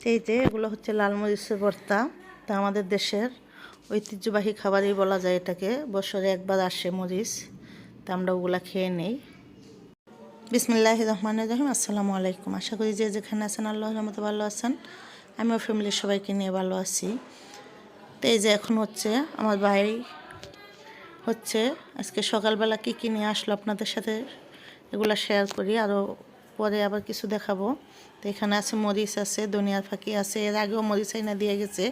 এই যে এগুলো হচ্ছে লাল মরিচের ভর্তা তা আমাদের দেশের ঐতিহ্যবাহী খাবারই বলা যায় এটাকে। বছরে একবার আসে মরিচ, তা আমরা ওগুলা খেয়ে নেই। বিসমিল্লাহ রহমান রহিম, আসসালামু আলাইকুম। আশা করি যে যেখানে আছেন আল্লাহ রহমত ভালো আছেন। আমিও ফ্যামিলির সবাইকে নিয়ে ভালো আছি। তো এই যে এখন হচ্ছে আমার ভাই হচ্ছে, আজকে সকালবেলা কী কী নিয়ে আসলো আপনাদের সাথে এগুলো শেয়ার করি আরও পরে আবার কিছু দেখাবো। তো এখানে আছে মরিচ আছে, ধনিয়ার ফাঁকি আছে, এর আগেও মরিচ আইনা দিয়ে গেছে।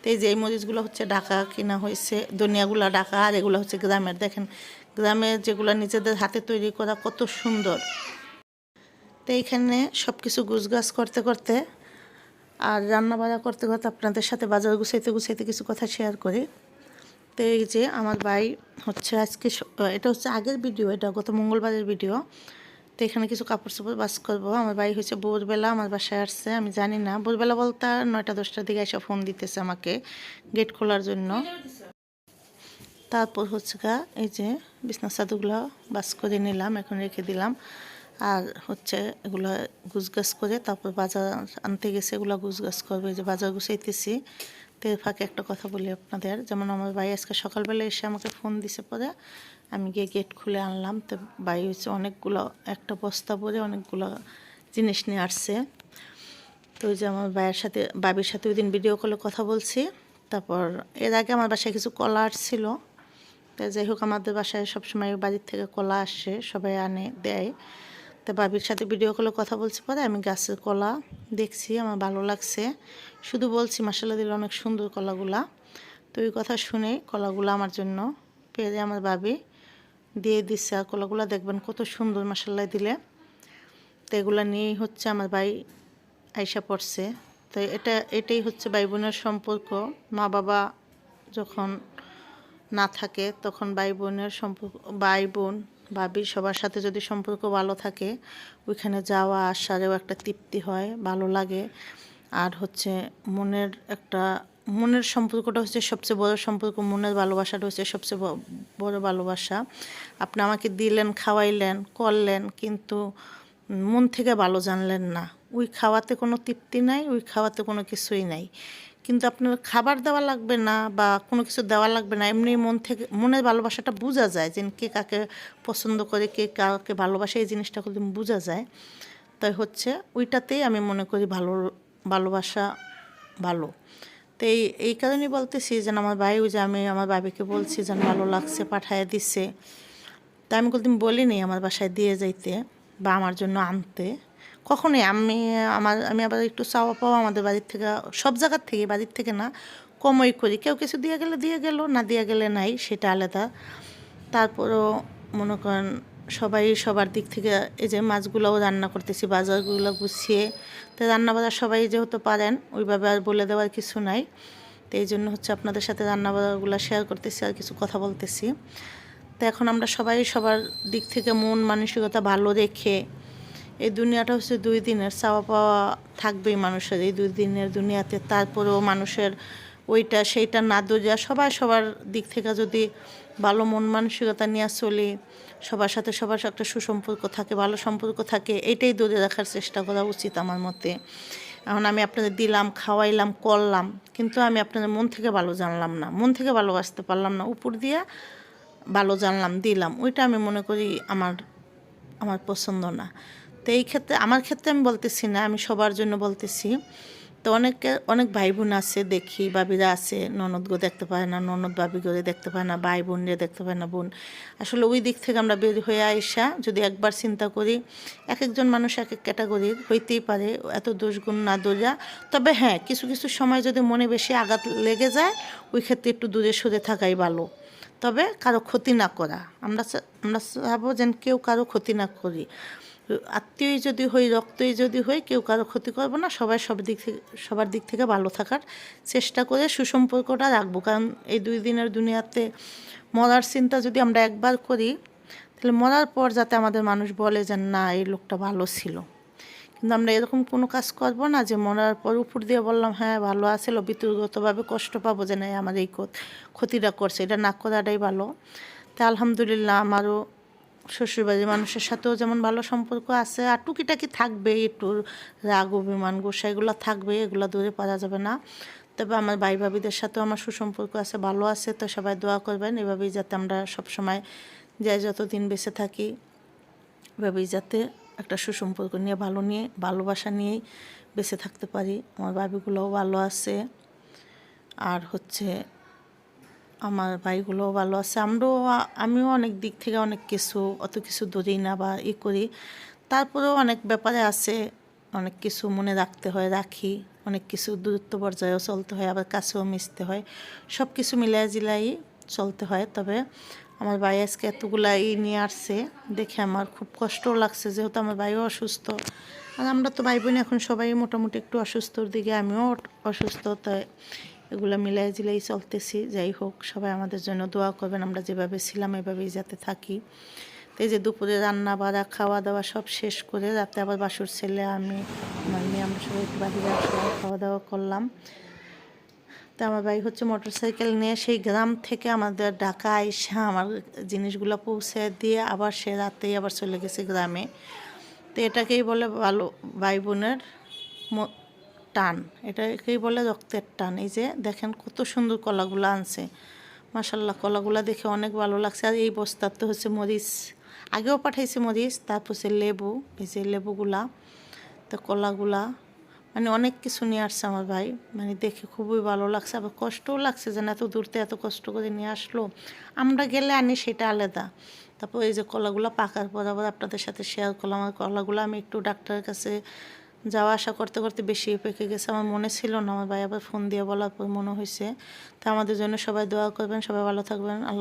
তো এই যে এই মরিচগুলো হচ্ছে ঢাকা কিনা হয়েছে, ধনিয়াগুলো ঢাকা আর এগুলো হচ্ছে গ্রামের। দেখেন, গ্রামের যেগুলো নিজেদের হাতে তৈরি করা কত সুন্দর। তো এইখানে সব কিছু গুছগাছ করতে করতে আর রান্না বাড়া করতে করতে আপনাদের সাথে বাজার গুছাইতে গুছাইতে কিছু কথা শেয়ার করি। তো এই যে আমার ভাই হচ্ছে আজকে এটা হচ্ছে আগের ভিডিও এটা গত মঙ্গলবারের ভিডিও তো এখানে কিছু কাপড় চোপড় বাস করব। আমার ভাই হচ্ছে ভোরবেলা, আমার বাসায় আসছে, আমি জানি না। ভোরবেলা বলতে আর নয়টা, দশটার দিকে এসে ফোন দিতেছে আমাকে গেট খোলার জন্য। তারপর হচ্ছে গা, এই যে বিছনা চাদুগুলো বাস করে নিলাম, এখন রেখে দিলাম। আর হচ্ছে এগুলো গুছগাছ করে তারপর বাজার আনতে গেছে, এগুলো গুছগাছ করবে যে বাজার গুছাইতেছি। তো ফাঁকে একটা কথা বলি আপনাদের। যেমন আমার ভাই আজকে সকালবেলা এসে আমাকে ফোন দিছে পরে আমি গিয়ে গেট খুলে আনলাম। তো ভাই হচ্ছে অনেকগুলো, একটা বস্তা ভরে অনেকগুলো জিনিস নিয়ে আসছে। তো ওই যে আমার ভাইয়ের সাথে বাবির সাথে ওই দিন ভিডিও কলে কথা বলছি। তারপর এর আগে আমার বাসায় কিছু কলা আসছিল। তো যাই হোক, আমাদের বাসায় সবসময় বাড়ির থেকে কলা আসে, সবাই আনে, দেয়। তো বাবির সাথে ভিডিও কলে কথা বলছি পরে আমি গাছের কলা দেখছি, আমার ভালো লাগছে। শুধু বলছি মশলা দিলে অনেক সুন্দর কলাগুলা। তো ওই কথা শুনে কলাগুলো আমার জন্য পেরে আমার বাবি দিয়ে দিচ্ছে আর কলাগুলো দেখবেন কত সুন্দর মশলা দিলে। তো এগুলো নিয়েই হচ্ছে আমার ভাই আইসা পড়ছে। তো এটা, এটাই হচ্ছে ভাই বোনের সম্পর্ক। মা বাবা যখন না থাকে, তখন ভাই বোনের সম্পর্ক ভাই বোন ভাবি সবার সাথে যদি সম্পর্ক ভালো থাকে, ওইখানে যাওয়া, আসারেও একটা তৃপ্তি হয়, ভালো লাগে। আর হচ্ছে মনের একটা মনের সম্পর্কটা হচ্ছে সবচেয়ে বড় সম্পর্ক, মনের ভালোবাসাটা হচ্ছে সবচেয়ে বড় ভালোবাসা। আপনি আমাকে দিলেন, খাওয়াইলেন, করলেন, কিন্তু মন থেকে ভালো জানলেন না। ওই খাওয়াতে কোনো তৃপ্তি নাই, ওই খাওয়াতে কোনো কিছুই নাই। কিন্তু আপনার খাবার দেওয়া লাগবে না বা কোনো কিছু দেওয়া লাগবে না, এমনি মন থেকে, মনের ভালোবাসাটা বোঝা যায় যে কে কাকে পছন্দ করে, কে কাকে ভালোবাসে, এই জিনিসটা কিন্তু বোঝা যায়, তাই হচ্ছে ওইটাতেই আমি মনে করি ভালো, ভালোবাসা ভালো। তো এই এই কারণেই বলতেছি যেন আমার ভাই ওই যে আমি আমার বাবিকে বলছি যেন ভালো লাগছে, পাঠায় দিচ্ছে তা আমি কোনোদিন বলিনি আমার বাসায় দিয়ে যাইতে বা আমার জন্য আনতে। কখনোই আমি, আমার, আমি আবার একটু চাওয়া পাওয়া আমাদের বাড়ির থেকে, সব জায়গার থেকে, বাড়ির থেকে না, কমই করি। কেউ কিছু দিয়ে গেলে দিয়ে গেল, না দিয়ে গেলে নাই, সেটা আলাদা। তারপরও মনে করেন সবাই সবার দিক থেকে এই যে মাছগুলোও রান্না করতেছি, বাজারগুলো গুছিয়ে। তো রান্না বাজার সবাই যেহেতু পারেন, ওইভাবে আর বলে দেওয়ার কিছু নাই। তো এই জন্য হচ্ছে আপনাদের সাথে রান্না বাজারগুলো শেয়ার করতেছি আর কিছু কথা বলতেছি। তো এখন আমরা সবাই সবার দিক থেকে মন, মানসিকতা ভালো রেখে এই দুনিয়াটা হচ্ছে দুই দিনের, চাওয়া পাওয়া থাকবেই মানুষের এই দুই দিনের দুনিয়াতে। তারপরেও মানুষের ওইটা, সেইটা না দোজা সবাই সবার দিক থেকে যদি ভালো মন মানসিকতা নিয়ে চলি, সবার সাথে সবার একটা সুসম্পর্ক থাকে, ভালো সম্পর্ক থাকে, এটাই দূরে রাখার চেষ্টা করা উচিত আমার মতে। এখন আমি আপনাদের দিলাম, খাওয়াইলাম, করলাম, কিন্তু আমি আপনাদের মন থেকে ভালো জানলাম না, মন থেকে ভালোবাসতে পারলাম না, উপর দিয়ে ভালো জানলাম, দিলাম, ওইটা আমি মনে করি আমার আমার পছন্দ না। তো এই ক্ষেত্রে, আমার ক্ষেত্রে আমি বলতেছি না, আমি সবার জন্য বলতেছি তো অনেকে, অনেক ভাই বোন আছে, দেখি বাবিরা আছে, ননদগো দেখতে পায় না, ননদ বাবি করে দেখতে পায় না ভাই বোনরে দেখতে পায় না বোন। আসলে ওই দিক থেকে আমরা বের হয়ে আইসা যদি একবার চিন্তা করি এক একজন মানুষ এক এক ক্যাটাগরির হইতেই পারে, এত দোষ গুণ না দোজা তবে হ্যাঁ কিছু কিছু সময় যদি মনে বেশি আঘাত লেগে যায়, ওই ক্ষেত্রে একটু দূরে সরে থাকাই ভালো। তবে কারও ক্ষতি না করা। আমরা আমরা চাবো যেন কেউ কারও ক্ষতি না করি। আত্মীয়ই যদি হই, রক্তই যদি হই, কেউ কারও ক্ষতি করব না। সবাই সব দিক থেকে, সবার দিক থেকে ভালো থাকার চেষ্টা করে সুসম্পর্কটা রাখব। কারণ এই দুই দিনের দুনিয়াতে মরার চিন্তা যদি আমরা একবার করি, তাহলে মরার পর যাতে আমাদের মানুষ বলে যে, না, এই লোকটা ভালো ছিল। কিন্তু আমরা এরকম কোনো কাজ করব না যে, মরার পর উপর দিয়ে বললাম হ্যাঁ ভালো আছিল বিতর্গতভাবে কষ্ট পাবো যে, না আমার এই ক্ষতিটা করছে। এটা না করাটাই ভালো। তা আলহামদুলিল্লাহ, আমারও শ্বশুরবাড়ির মানুষের সাথেও যেমন ভালো সম্পর্ক আছে, আর টুকিটাকি থাকবে, একটু রাগ, অভিমান, গোসা এগুলো থাকবে, এগুলো দূরে পারা যাবে না। তবে আমার ভাই ভাবিদের সাথেও আমার সুসম্পর্ক আছে, ভালো আছে, তো সবাই দোয়া করবেন। এভাবেই যাতে আমরা সবসময় যাই যতদিন বেঁচে থাকি, এভাবেই যাতে একটা সুসম্পর্ক নিয়ে, ভালো নিয়ে, ভালোবাসা নিয়েই বেঁচে থাকতে পারি। আমার ভাবিগুলোও ভালো আছে। আর হচ্ছে আমার ভাইগুলোও ভালো আছে। আমরাও, আমিও অনেক দিক থেকে অনেক কিছু, অত কিছু ধরি না বা ই করি। তারপরেও অনেক ব্যাপারে আছে, অনেক কিছু মনে রাখতে হয়, রাখি। অনেক কিছু দূরত্ব পর্যায়েও চলতে হয়, আবার কাছেও মিশতে হয়। সব কিছু মিলাই জিলাই চলতে হয়। তবে আমার ভাই আজকে এতগুলা ই নিয়ে আসছে, দেখে আমার খুব কষ্টও লাগছে, যেহেতু আমার ভাইও অসুস্থ। আর আমরা তো ভাই বোন এখন সবাই মোটামুটি একটু অসুস্থর দিকে, আমিও অসুস্থ, তাই এগুলো মিলাই জিলাই চলতেছি, যাই হোক, সবাই আমাদের জন্য দোয়া করবেন, আমরা যেভাবে ছিলাম এভাবেই যাতে থাকি। এই যে দুপুরে রান্না বাড়া, খাওয়া দাওয়া সব শেষ করে রাতে আবার বাসুর ছেলে, আমি, আমার মেয়ে, আমরা সবাই একটু বাহিরে সবাই খাওয়া দাওয়া করলাম। তো আমার ভাই হচ্ছে মোটর সাইকেল নিয়ে সেই গ্রাম থেকে আমাদের ঢাকা আইসা আমার জিনিসগুলো পৌঁছে দিয়ে আবার সে রাতেই আবার চলে গেছে গ্রামে। তো এটাকেই বলে ভালো ভাই বোনের টান, এটাকেই বলে রক্তের টান। এই যে দেখেন কত সুন্দর কলাগুলো আনছে। মাসাল্লাহ কলাগুলো দেখে অনেক ভালো লাগছে। আর এই বস্তার তো হচ্ছে মরিচ। আগেও পাঠাইছে মরিচ, তারপর হচ্ছে লেবু। এই যে লেবুগুলা, তো কলাগুলা মানে অনেক কিছু নিয়ে আসছে আমার ভাই। মানে দেখে খুবই ভালো লাগছে। আবার কষ্টও লাগছে যে না, এত দূরতে এত কষ্ট করে নিয়ে আসলো। আমরা গেলে আনি, সেটা আলাদা। তারপর এই যে কলাগুলো পাকার পর আবার আপনাদের সাথে শেয়ার করলাম। আমার কলাগুলো আমি একটু ডাক্তারের কাছে যাওয়া আসা করতে করতে বেশি পেকে গেছে। আমার মনে ছিল না, আমার ভাই আবার ফোন দিয়ে বলার পর মনে হয়েছে তা আমাদের জন্য সবাই দোয়া করবেন, সবাই ভালো থাকবেন। আল্লাহ